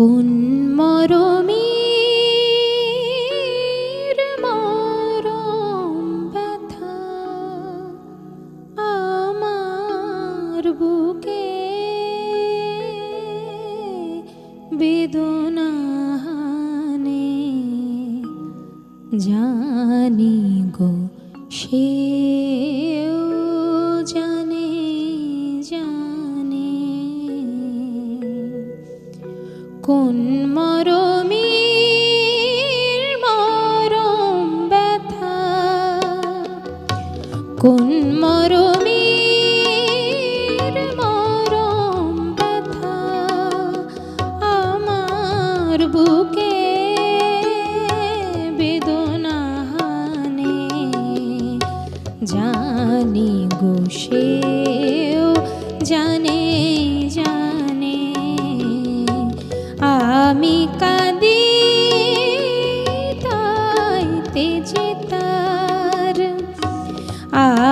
কোন মরমীর মরম ব্যথা আমার বুকে জানি গো সেও কোন মরমীর মরম ব্যথা? কোন মরমীর মরম ব্যথা? আমার বুকে বেদনাহানে জানি গোসেও জানে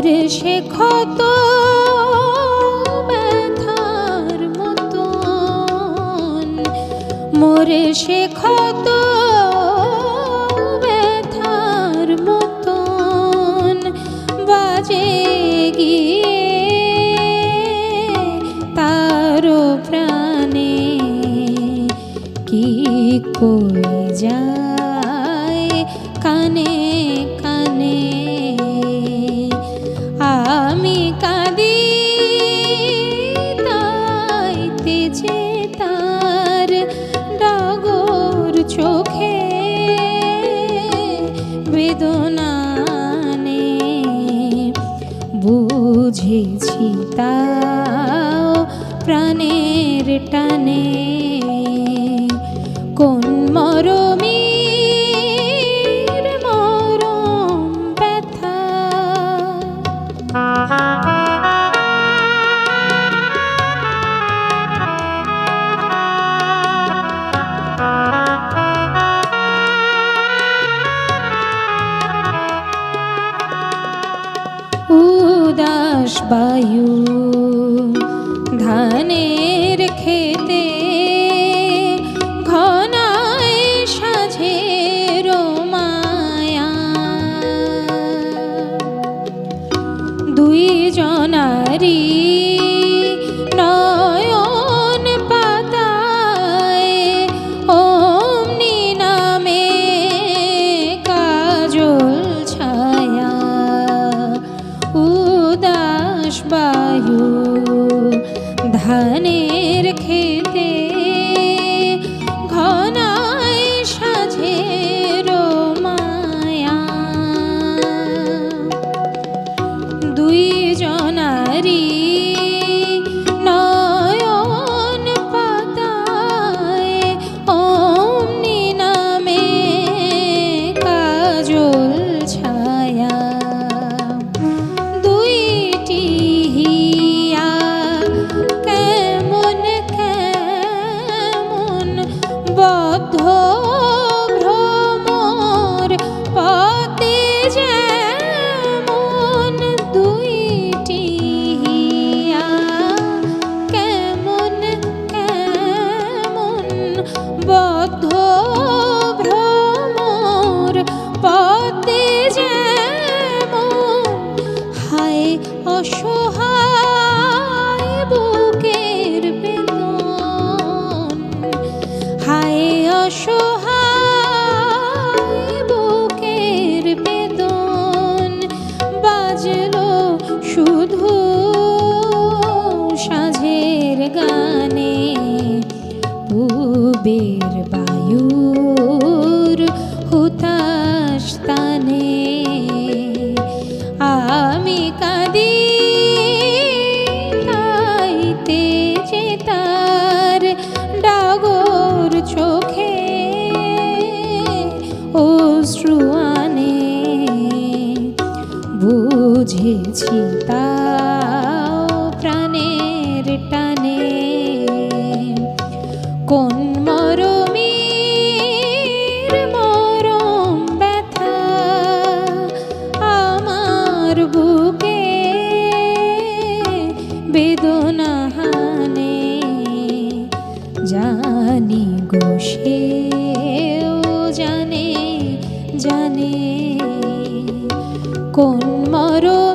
মোরে সে ক্ষত ব্যথার মতন। মোরে সে ক্ষত ব্যথার মতন। বাজে গিয়ে তারো প্রাণে কি কই যায়? কানে কানে প্রাণের টানে। কোন মরম উদাস বায়ু। ধানের খেতে সাঝে রোমায়া। জনারি পুবের বায়ুর হুতাশ তানে। আমি কাঁদি, তাইতে যে তার ডাগর চোখে অশ্রু আনে। বুঝেছি তাও কোন মরম